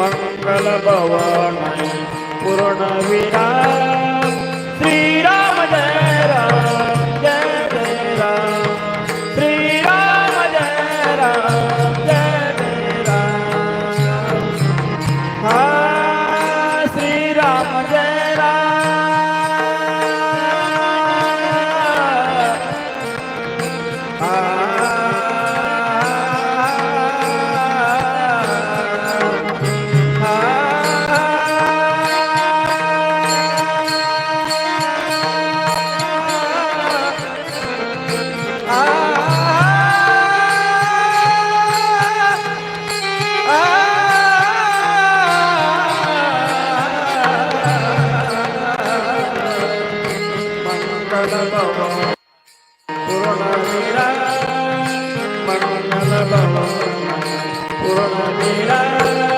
मंगल भवानी पूर्ण विराम श्रीराम जय Ram. Purana Mira,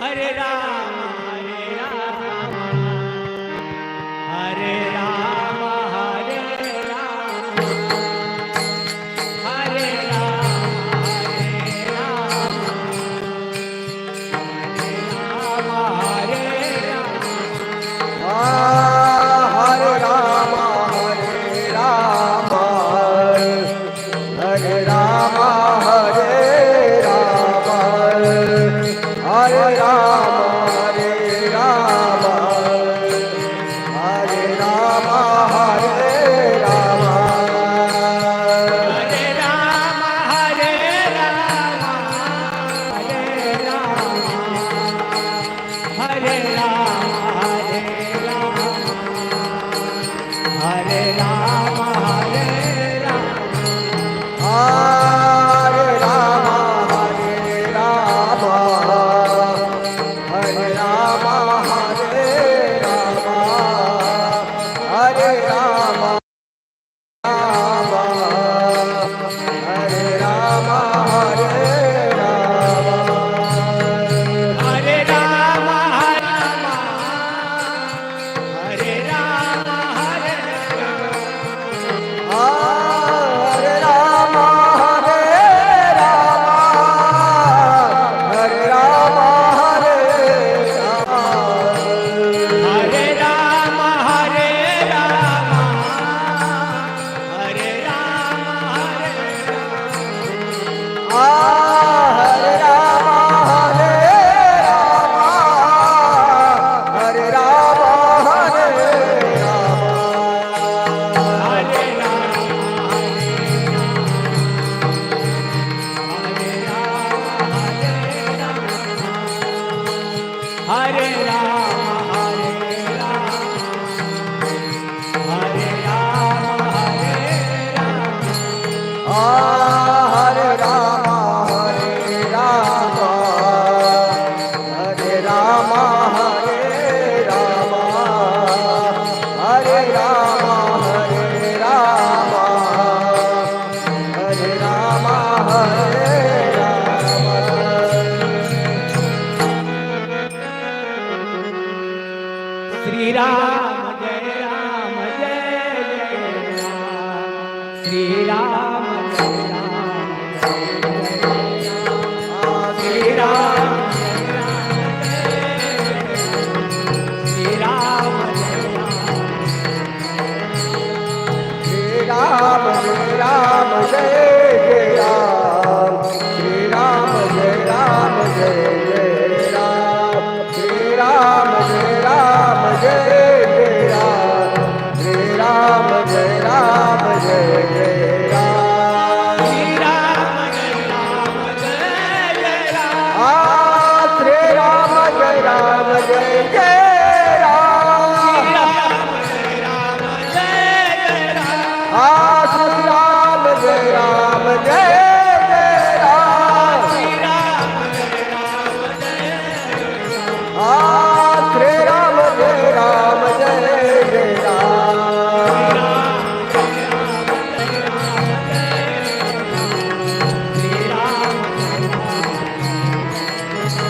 હરે રામ हरे राम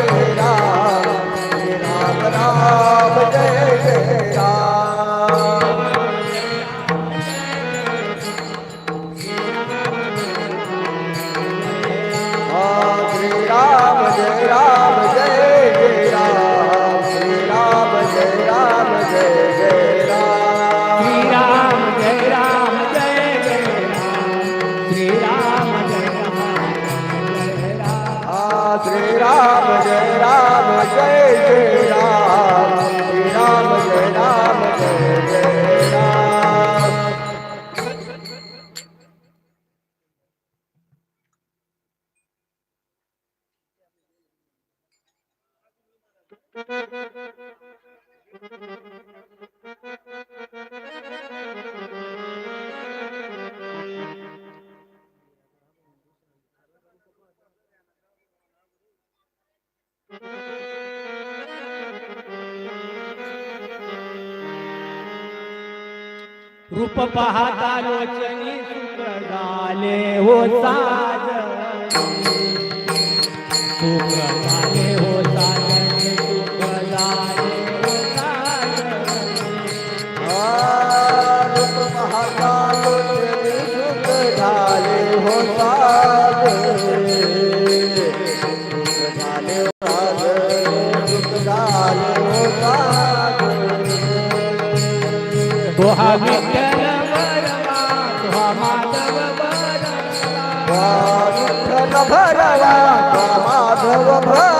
Hallelujah. रूप पाहता लोचनी सुंदर झाले हो साज Sarva Bhakti.